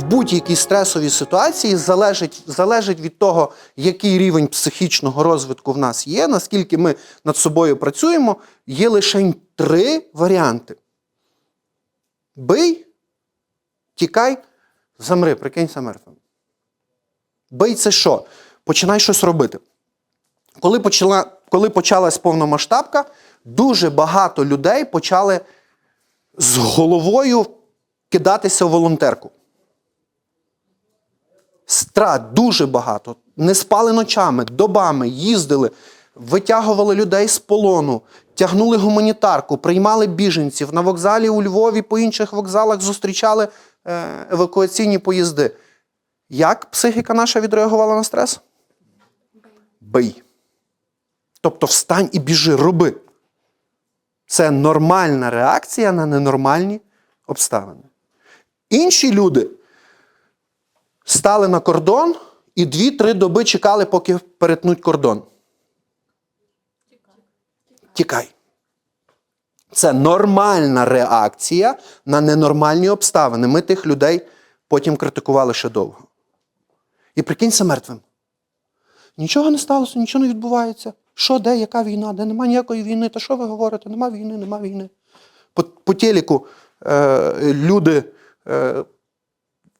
в будь-якій стресовій ситуації залежить, залежить від того, який рівень психічного розвитку в нас є, наскільки ми над собою працюємо, є лише три варіанти: бий, тікай, замри, прикинься мертвим. Бий це що? Починай щось робити. Коли, почала, коли почалась повномасштабка, дуже багато людей почали з головою кидатися в волонтерку. Страт дуже багато. Не спали ночами, добами, їздили, витягували людей з полону, тягнули гуманітарку, приймали біженців. На вокзалі у Львові, по інших вокзалах зустрічали е, евакуаційні поїзди. Як психіка наша відреагувала на стрес? Бий. Тобто встань і біжи, роби. Це нормальна реакція на ненормальні обставини. Інші люди стали на кордон і дві-три доби чекали, поки перетнуть кордон. Тікай. Це нормальна реакція на ненормальні обставини. Ми тих людей потім критикували ще довго. І прикинься мертвим. Нічого не сталося, нічого не відбувається. Що, де, яка війна? Де нема ніякої війни? Та що ви говорите? Нема війни, нема війни. По, по телеку е, люди е,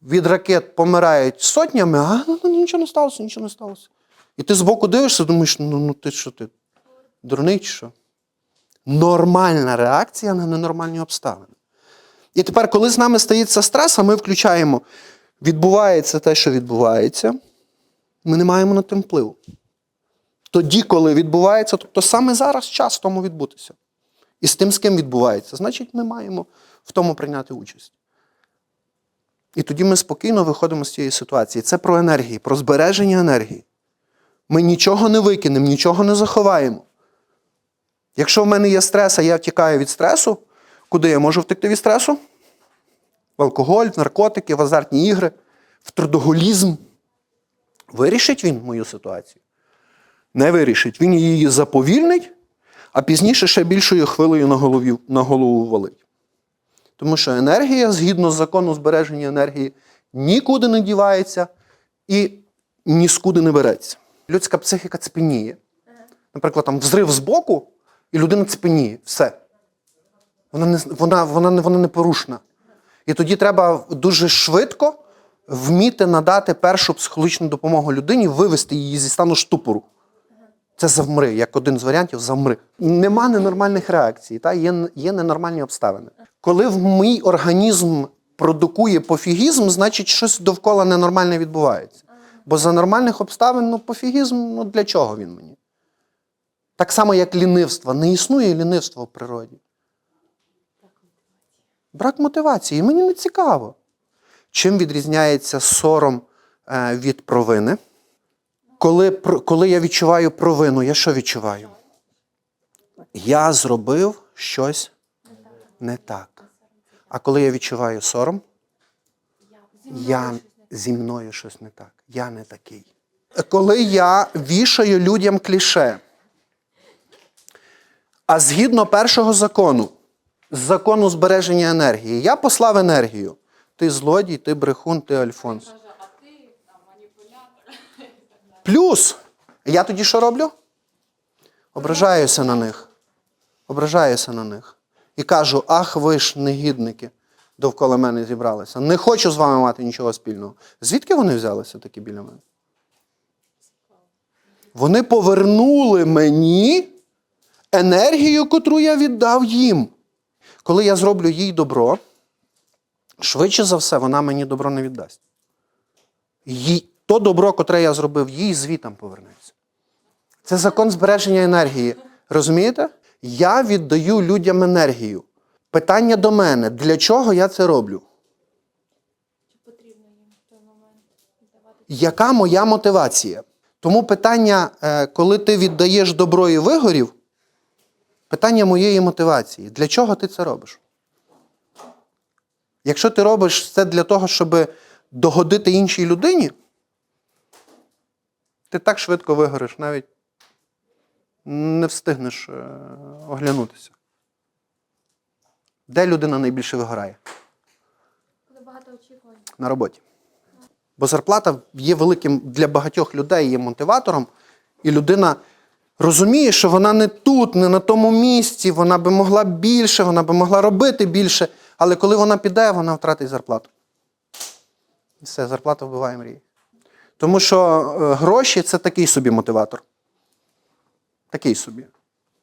від ракет помирають сотнями, а ну, ну, нічого не сталося, нічого не сталося. І ти збоку дивишся, думаєш, ну, ну ти що ти? Дурний чи що? Нормальна реакція на ненормальні обставини. І тепер, коли з нами стається стрес, а ми включаємо, відбувається те, що відбувається, ми не маємо над тим впливу. Тоді, коли відбувається, тобто саме зараз час тому відбутися. І з тим, з ким відбувається, значить, ми маємо в тому прийняти участь. І тоді ми спокійно виходимо з цієї ситуації. Це про енергії, про збереження енергії. Ми нічого не викинемо, нічого не заховаємо. Якщо в мене є стрес, а я втікаю від стресу, куди я можу втекти від стресу? В алкоголь, в наркотики, в азартні ігри, в трудоголізм. Вирішить він мою ситуацію? Не вирішить. Він її заповільнить, а пізніше ще більшою хвилею на, голові, на голову валить. Тому що енергія, згідно з закону збереження енергії, нікуди не дівається і ні скуди не береться. Людська психіка цепеніє. Наприклад, там взрив збоку, і людина цепеніє. Все. Вона не, вона, вона, не, вона непорушна. І тоді треба дуже швидко вміти надати першу психологічну допомогу людині, вивести її зі стану штупору. Це завмри, як один з варіантів завмри. Нема ненормальних реакцій, та? Є, є ненормальні обставини. Коли в мій організм продукує пофігізм, значить щось довкола ненормальне відбувається. Бо за нормальних обставин ну, пофігізм, ну для чого він мені? Так само, як лінивство. Не існує лінивства в природі. Брак мотивації. Мені не цікаво. Чим відрізняється сором е, від провини? Коли, коли я відчуваю провину, я що відчуваю? Я зробив щось не так. А коли я відчуваю сором, я зі мною щось не так. Я не такий. Коли я вішаю людям кліше, а згідно першого закону, закону збереження енергії, я послав енергію. Ти злодій, ти брехун, ти альфонс. Плюс, я тоді що роблю? Ображаюся на них. Ображаюся на них. І кажу: ах, ви ж негідники довкола мене зібралися. Не хочу з вами мати нічого спільного. Звідки вони взялися такі біля мене? Вони повернули мені енергію, котру я віддав їм. Коли я зроблю їй добро, швидше за все, вона мені добро не віддасть. То добро, котре я зробив, їй звітом повернеться. Це закон збереження енергії. Розумієте? Я віддаю людям енергію. Питання до мене, для чого я це роблю? Яка моя мотивація? Тому питання, е, коли ти віддаєш добро і вигорів, питання моєї мотивації. Для чого ти це робиш? Якщо ти робиш це для того, щоб догодити іншій людині, ти так швидко вигориш, навіть не встигнеш е, оглянутися. Де людина найбільше вигорає? коли багато очікувань. На роботі. Бо зарплата є великим для багатьох людей є мотиватором, і людина розуміє, що вона не тут, не на тому місці, вона би могла більше, вона би могла робити більше, але коли вона піде, вона втратить зарплату. І все, зарплата вбиває мрії. Тому що е, гроші це такий собі мотиватор. Такий собі.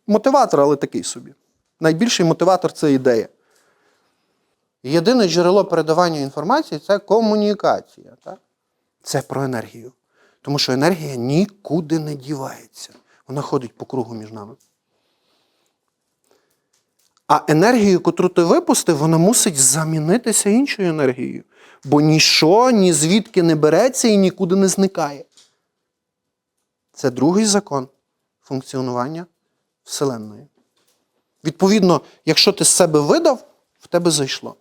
Мотиватор, але такий собі. Найбільший мотиватор це ідея. Єдине джерело передавання інформації це комунікація. Так? Це про енергію. Тому що енергія нікуди не дівається. Вона ходить по кругу між нами. А енергію, яку ти випустив, вона мусить замінитися іншою енергією. Бо ніщо ні звідки не береться і нікуди не зникає. Це другий закон функціонування Вселенної. Відповідно, якщо ти з себе видав, в тебе зайшло.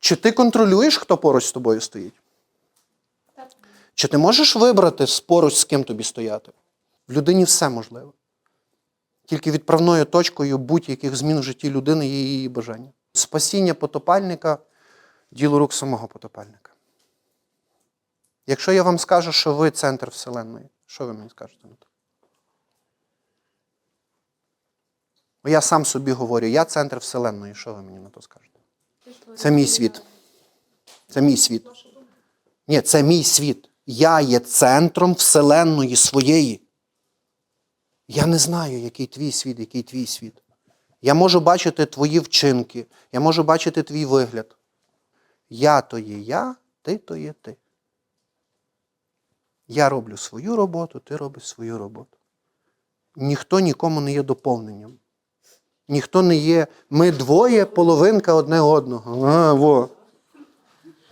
Чи ти контролюєш, хто поруч з тобою стоїть? Так. Чи ти можеш вибрати поруч, з ким тобі стояти? В людині все можливо. Тільки відправною точкою будь-яких змін в житті людини є її бажання. Спасіння потопальника діло рук самого потопальника. Якщо я вам скажу, що ви центр Вселенної, що ви мені скажете на то? Я сам собі говорю, я центр Вселенної, що ви мені на то скажете? Це мій світ. Це мій світ. Ні, це мій світ. Я є центром Вселенної своєї. Я не знаю, який твій світ, який твій світ. Я можу бачити твої вчинки, я можу бачити твій вигляд. Я то є я, ти то є ти. Я роблю свою роботу, ти робиш свою роботу. Ніхто нікому не є доповненням. Ніхто не є. Ми двоє половинка одне одного. А, во.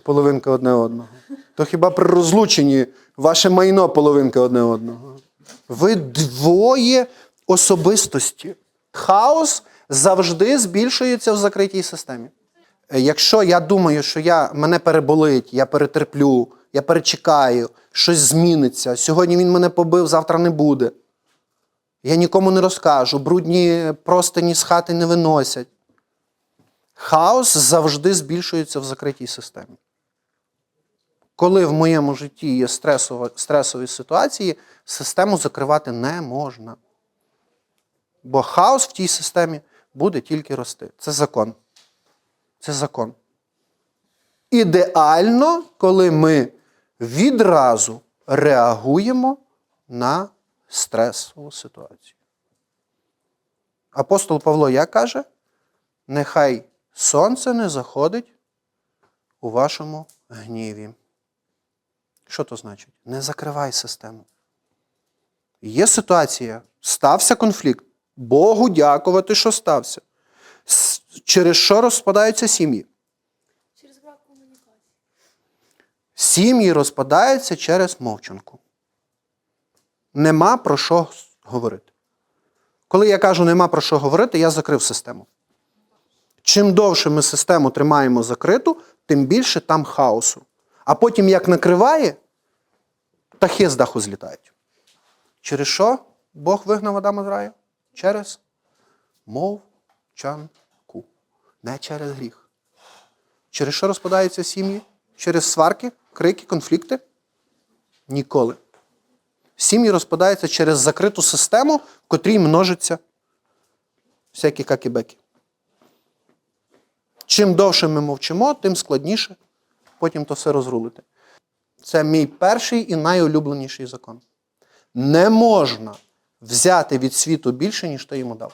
Половинка одне одного. То хіба при розлученні ваше майно половинка одне одного? Ви двоє особистості. Хаос завжди збільшується в закритій системі. Е, Якщо я думаю, що я, мене переболить, я перетерплю, я перечекаю, щось зміниться, сьогодні він мене побив, завтра не буде. Я нікому не розкажу, брудні простині з хати не виносять. Хаос завжди збільшується в закритій системі. Коли в моєму житті є стресова, стресові ситуації, систему закривати не можна. Бо хаос в тій системі буде тільки рости. Це закон. Це закон. Ідеально, коли ми відразу реагуємо на стресову ситуацію. Апостол Павло як каже? Нехай сонце не заходить у вашому гніві. Що то значить? Не закривай систему. Є ситуація, стався конфлікт. Богу дякувати, що стався. Через що розпадаються сім'ї? Через брак комунікації. Сім'ї розпадаються через мовчанку. Нема про що говорити. Коли я кажу нема про що говорити, я закрив систему. Чим довше ми систему тримаємо закриту, тим більше там хаосу. А потім, як накриває, птахи з даху злітають. Через що Бог вигнав Адама з раю? Через мовчанку. Не через гріх. Через що розпадаються сім'ї? Через сварки, крики, конфлікти? Ніколи. Сім'ї розпадаються через закриту систему, в котрій множаться всякі какі-беки. Чим довше ми мовчимо, тим складніше потім то все розрулити. Це мій перший і найулюбленіший закон. Не можна взяти від світу більше, ніж ти йому дав.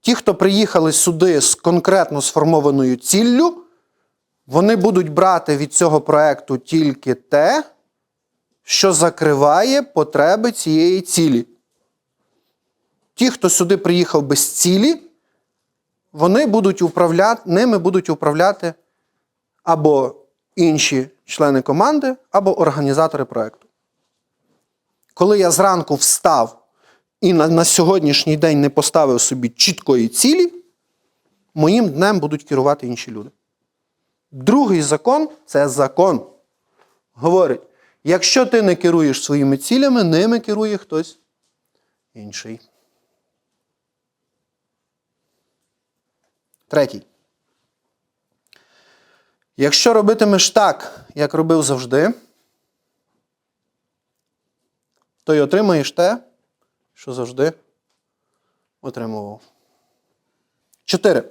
Ті, хто приїхали сюди з конкретно сформованою ціллю, вони будуть брати від цього проекту тільки те, що закриває потреби цієї цілі. Ті, хто сюди приїхав без цілі, вони будуть управляти, ними будуть управляти або інші члени команди, або організатори проекту. Коли я зранку встав і на, на сьогоднішній день не поставив собі чіткої цілі, моїм днем будуть керувати інші люди. Другий закон це закон. Говорить, якщо ти не керуєш своїми цілями, ними керує хтось інший. Третій. Якщо робитимеш так, як робив завжди, то й отримаєш те, що завжди отримував. Чотири.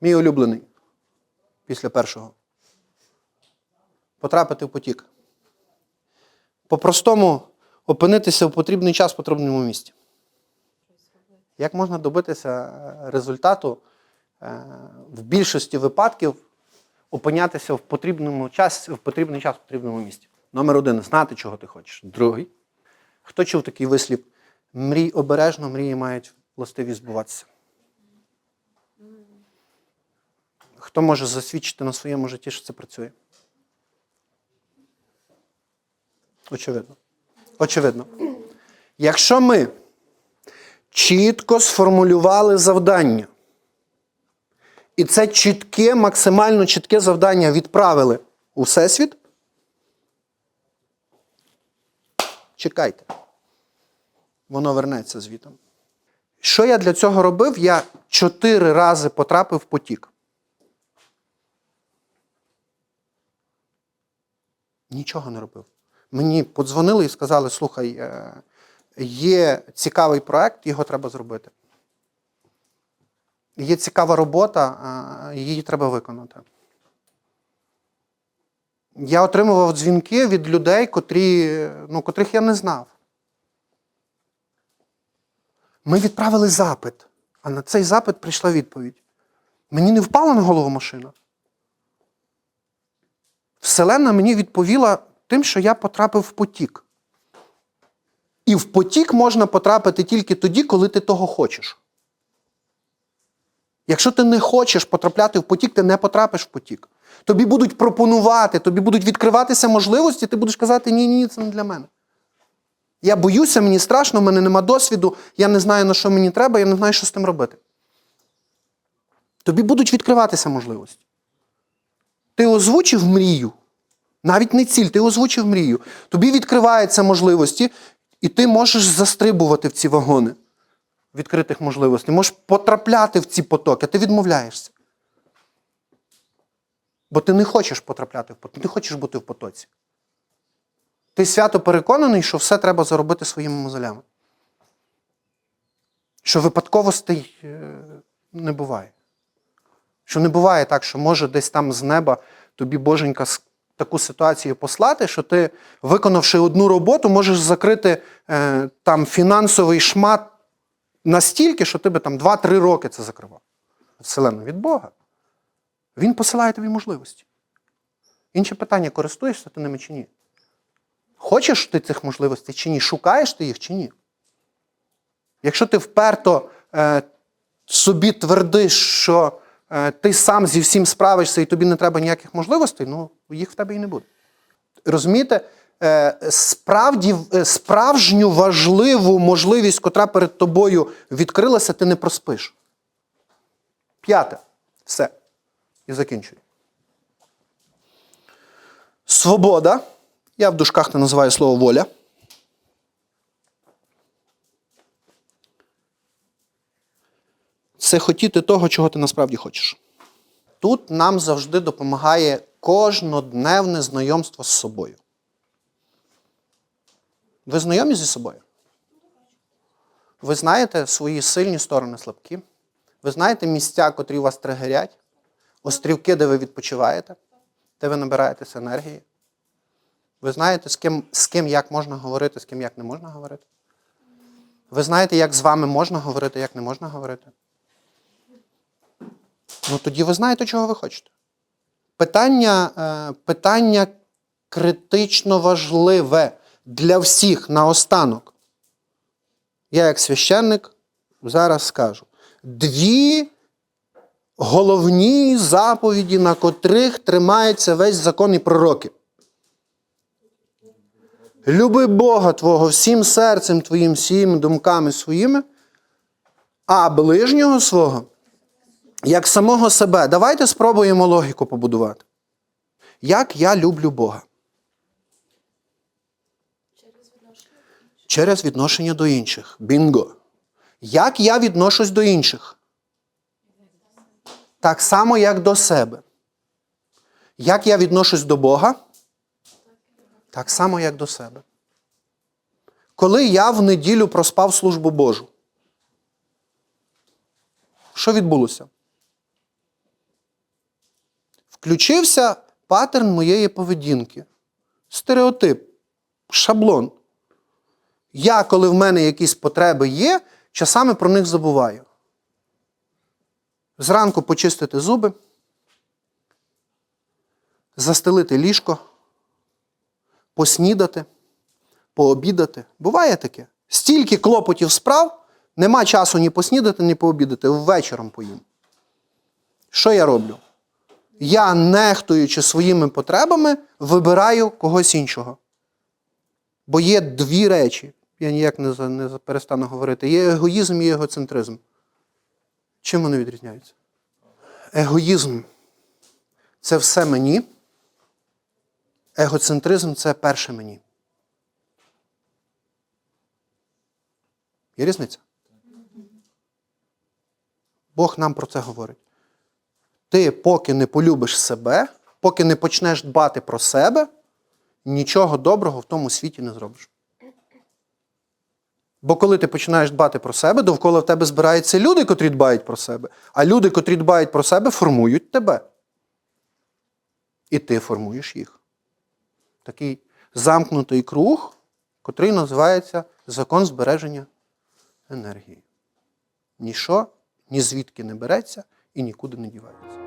Мій улюблений після першого. Потрапити в потік. По-простому опинитися в потрібний час в потрібному місці. Як можна добитися е, результату в більшості випадків опинятися в потрібному часі, в потрібний час в потрібному місці? Номер один знати, чого ти хочеш. Другий. Хто чув такий вислів? Мрій обережно, мрії мають властивість збуватися. Хто може засвідчити на своєму житті, що це працює? Очевидно. Очевидно. Якщо ми чітко сформулювали завдання, і це чітке, максимально чітке завдання відправили у Всесвіт, чекайте. Воно вернеться звітом. Що я для цього робив? Я чотири рази потрапив в потік. Нічого не робив. Мені подзвонили і сказали: слухай, е, є цікавий проект, його треба зробити. Є цікава робота, її треба виконати. Я отримував дзвінки від людей, котрі, ну, котрих я не знав. Ми відправили запит, а на цей запит прийшла відповідь. Мені не впала на голову машина. Вселенна мені відповіла тим, що я потрапив в потік. І в потік можна потрапити тільки тоді, коли ти того хочеш. Якщо ти не хочеш потрапляти в потік, ти не потрапиш в потік. Тобі будуть пропонувати, тобі будуть відкриватися можливості, ти будеш казати, ні, ні, це не для мене. Я боюся, мені страшно, в мене нема досвіду, я не знаю, на що мені треба, я не знаю, що з тим робити. Тобі будуть відкриватися можливості. Ти озвучив мрію, навіть не ціль, ти озвучив мрію. Тобі відкриваються можливості, і ти можеш застрибувати в ці вагони відкритих можливостей. Можеш потрапляти в ці потоки, а ти відмовляєшся. Бо ти не хочеш потрапляти в поток, ти хочеш бути в потоці. Ти свято переконаний, що все треба заробити своїми мозолями. Що випадковостей е, не буває. Що не буває так, що може десь там з неба тобі боженька таку ситуацію послати, що ти, виконавши одну роботу, можеш закрити е, там фінансовий шмат настільки, що ти би там 2-3 роки це закривав. Вселенно від Бога. Він посилає тобі можливості. Інше питання, користуєшся ти ними чи ні? Хочеш ти цих можливостей чи ні? Шукаєш ти їх чи ні? Якщо ти вперто е, собі твердиш, що е, ти сам зі всім справишся і тобі не треба ніяких можливостей, ну їх в тебе і не буде. Розумієте, справді, е, справжню важливу можливість, котра перед тобою відкрилася, ти не проспиш. П'яте. Все. І закінчую. Свобода. Я в дужках не називаю слово воля. Це хотіти того, чого ти насправді хочеш. Тут нам завжди допомагає кожнодневне знайомство з собою. Ви знайомі зі собою? Ви знаєте свої сильні сторони слабкі? Ви знаєте місця, котрі вас тригерять? Острівки, де ви відпочиваєте, де ви набираєтесь енергії? Ви знаєте, з ким, з ким як можна говорити, з ким як не можна говорити? Ви знаєте, як з вами можна говорити, як не можна говорити? Ну тоді ви знаєте, чого ви хочете. Питання, е, питання критично важливе для всіх наостанок. Я, як священник, зараз скажу. Дві головні заповіді, на котрих тримається весь закон і пророки. Люби Бога Твого всім серцем Твоїм, всіми думками своїми, а ближнього свого, як самого себе. Давайте спробуємо логіку побудувати. Як я люблю Бога? Через відношення. Через відношення до інших. Бінго. Як я відношусь до інших? Так само, як до себе. Як я відношусь до Бога? Так само, як до себе. Коли я в неділю проспав службу Божу, що відбулося? Включився паттерн моєї поведінки. Стереотип, шаблон. Я, коли в мене якісь потреби є, часами про них забуваю. Зранку почистити зуби, застелити ліжко, поснідати, пообідати. Буває таке. Стільки клопотів справ, нема часу ні поснідати, ні пообідати. Ввечером поїм. Що я роблю? Я, нехтуючи своїми потребами, вибираю когось іншого. Бо є дві речі, я ніяк не, не перестану говорити: є егоїзм і егоцентризм. Чим вони відрізняються? Егоїзм це все мені. Егоцентризм це перше мені. Є різниця? Бог нам про це говорить. Ти, поки не полюбиш себе, поки не почнеш дбати про себе, нічого доброго в тому світі не зробиш. Бо коли ти починаєш дбати про себе, довкола в тебе збираються люди, котрі дбають про себе. А люди, котрі дбають про себе, формують тебе. І ти формуєш їх. Такий замкнутий круг, котрий називається закон збереження енергії. Ніщо ні звідки не береться і нікуди не дівається.